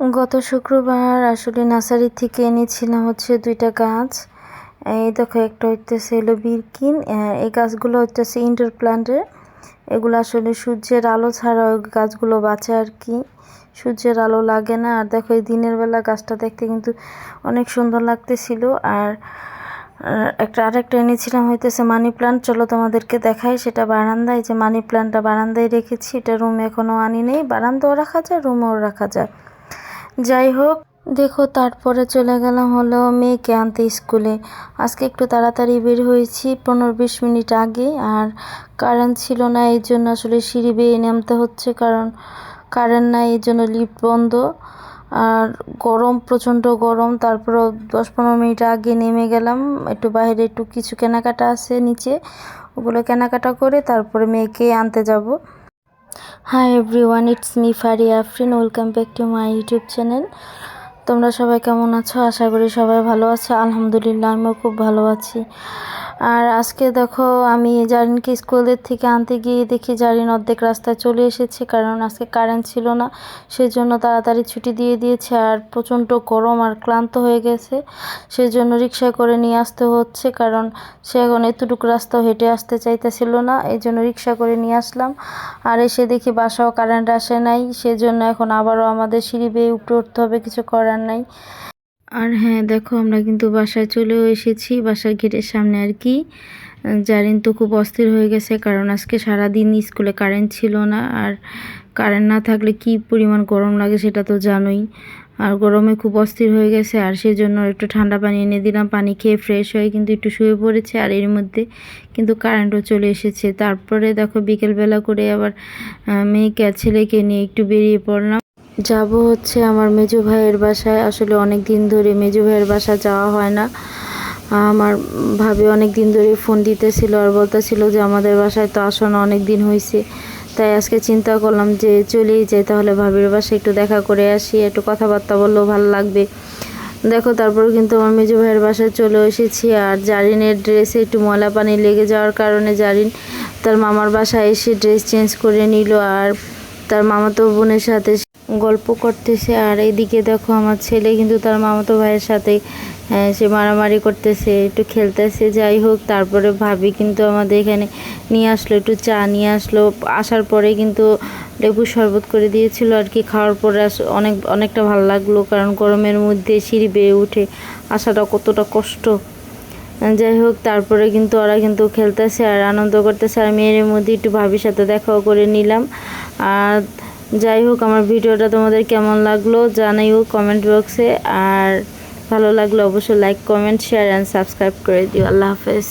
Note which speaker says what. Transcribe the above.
Speaker 1: গত শুক্রবার আসলে নার্সারি থেকে এনেছিলাম হচ্ছে দুইটা গাছ। এই দেখো, একটা হইতেছে হলো বিরকিন এই গাছগুলো হইতেছে ইনডোর প্ল্যান্টের এগুলো আসলে সূর্যের আলো ছাড়া ওই গাছগুলো বাঁচে আর কি। সূর্যের আলো লাগে না। আর দেখো, এই দিনের বেলা গাছটা দেখতে কিন্তু অনেক সুন্দর লাগতেছিল। আর একটা, আরেকটা এনেছিলাম হইতেছে মানি প্লান্ট। চলো তোমাদেরকে দেখাই, সেটা বারান্দায়, যে মানি প্লান্টটা বারান্দায় রেখেছি, এটা রুমে এখনও আনি নেই। বারান্দাও রাখা যায় রুমেও রাখা যায়। যাই হোক দেখো তারপরে চলে গেলাম হলো মেয়েকে আনতে স্কুলে। আজকে একটু তাড়াতাড়ি বের হয়েছি পনেরো বিশ মিনিট আগে আর কারেন্ট ছিল না, এই জন্য আসলে সিঁড়ি বেয়ে নামতে হচ্ছে কারণ কারেন্ট নাই, এই জন্য লিফট বন্ধ। আর গরম, প্রচণ্ড গরম, তারপরও দশ পনেরো মিনিট আগে নেমে গেলাম। একটু বাইরে একটু কিছু কেনাকাটা আছে নিচে, ওগুলো কেনাকাটা করে তারপরে মেয়েকে আনতে যাব। Hi everyone it's me Fari Afrin welcome back to my YouTube channel তোমরা সবাই কেমন আছো? আশা করি সবাই ভালো আছো। আলহামদুলিল্লাহ, আমিও খুব ভালো আছি। আর আজকে দেখো আমি জারিনকে স্কুলের থেকে আনতে গিয়ে দেখি জারিন অর্ধেক রাস্তায় চলে এসেছে, কারণ আজকে কারেন্ট ছিল না। সেজন্য তাড়াতাড়ি ছুটি দিয়ে দিয়েছে আর প্রচণ্ড গরম আর ক্লান্ত হয়ে গেছে। সেজন্য রিক্সা করে নিয়ে আসতে হচ্ছে, কারণ সে এখন এতটুকু রাস্তাও হেঁটে আসতে চাইতেছিল না এই জন্য রিক্সা করে নিয়ে আসলাম। আর এসে দেখি বাসাও কারেন্ট আসে নাই, সেজন্য এখন আবারও আমাদের সিঁড়ি বেয়ে উপরে উঠতে হবে, কিছু করার নাই। আর হ্যাঁ দেখো আমরা কিন্তু বাসায় চলেও এসেছি। বাসার গেটের সামনে আর কি। জারিন তো খুব অস্থির হয়ে গেছে, কারণ আজকে সারা দিন স্কুলে কারেন্ট ছিল না। আর কারেন্ট না থাকলে কি পরিমাণ গরম লাগে সেটা তো জানোই। আর গরমে খুব অস্থির হয়ে গেছে, আর সেই জন্য একটু ঠান্ডা পানি এনে দিলাম। পানি খেয়ে ফ্রেশ হয়ে কিন্তু একটু শুয়ে পড়েছে, আর এর মধ্যে কিন্তু কারেন্টও চলে এসেছে। তারপরে দেখো বিকেলবেলা করে আবার মেয়েকে ছেলেকে নিয়ে একটু বেরিয়ে পড়লাম। যাব হচ্ছে আমার মেজো ভাইয়ের বাসায়। আসলে অনেক দিন ধরে মেজো ভাইয়ের বাসা যাওয়া হয় না। আমার ভাবি অনেক দিন ধরে ফোন দিতেছিল আর বলতেছিল যে আমাদের বাসায় তো আসো না অনেক দিন হয়েছে তাই আজকে চিন্তা করলাম যে চলেই যাই, তাহলে ভাবির বাসায় একটু দেখা করে আসি, একটু কথাবার্তা বললেও ভালো লাগবে। দেখো তারপর কিন্তু আমার মেজো ভাইয়ের বাসায় চলে এসেছি আর জারিনের ড্রেসে একটু ময়লা পানি লেগে যাওয়ার কারণে জারিন তার মামার বাসায় এসে ড্রেস চেঞ্জ করে নিল আর তার মামাতো বোনের সাথে গল্প করতেছে। আর এইদিকে দেখো আমার ছেলে কিন্তু তার মামাতো ভাইয়ের সাথে সে মারামারি করতেছে, একটু খেলতেছে। যাই হোক, তারপরে ভাবি কিন্তু আমাদের এখানে নিয়ে আসলো, একটু চা নিয়ে আসলো। আসার পরে কিন্তু লেবু শরবত করে দিয়েছিল আর কি। খাওয়ার পরে অনেক, অনেকটা ভালো লাগল কারণ গরমের মধ্যে সিঁড়ি বেয়ে উঠে আসাটা কতটা কষ্ট। যাই হোক, তারপরে কিন্তু ওরা কিন্তু খেলতেছে আর আনন্দ করতেছে। আর মেয়ের মধ্যে একটু ভাবির সাথে দেখাও করে নিলাম। আর যাই হোক, আমার ভিডিওটা তোমাদের কেমন লাগল জানাইও কমেন্ট বক্সে আর ভালো লাগল অবশ্যই like comment share and subscribe করে দিও। আল্লাহ হাফেজ।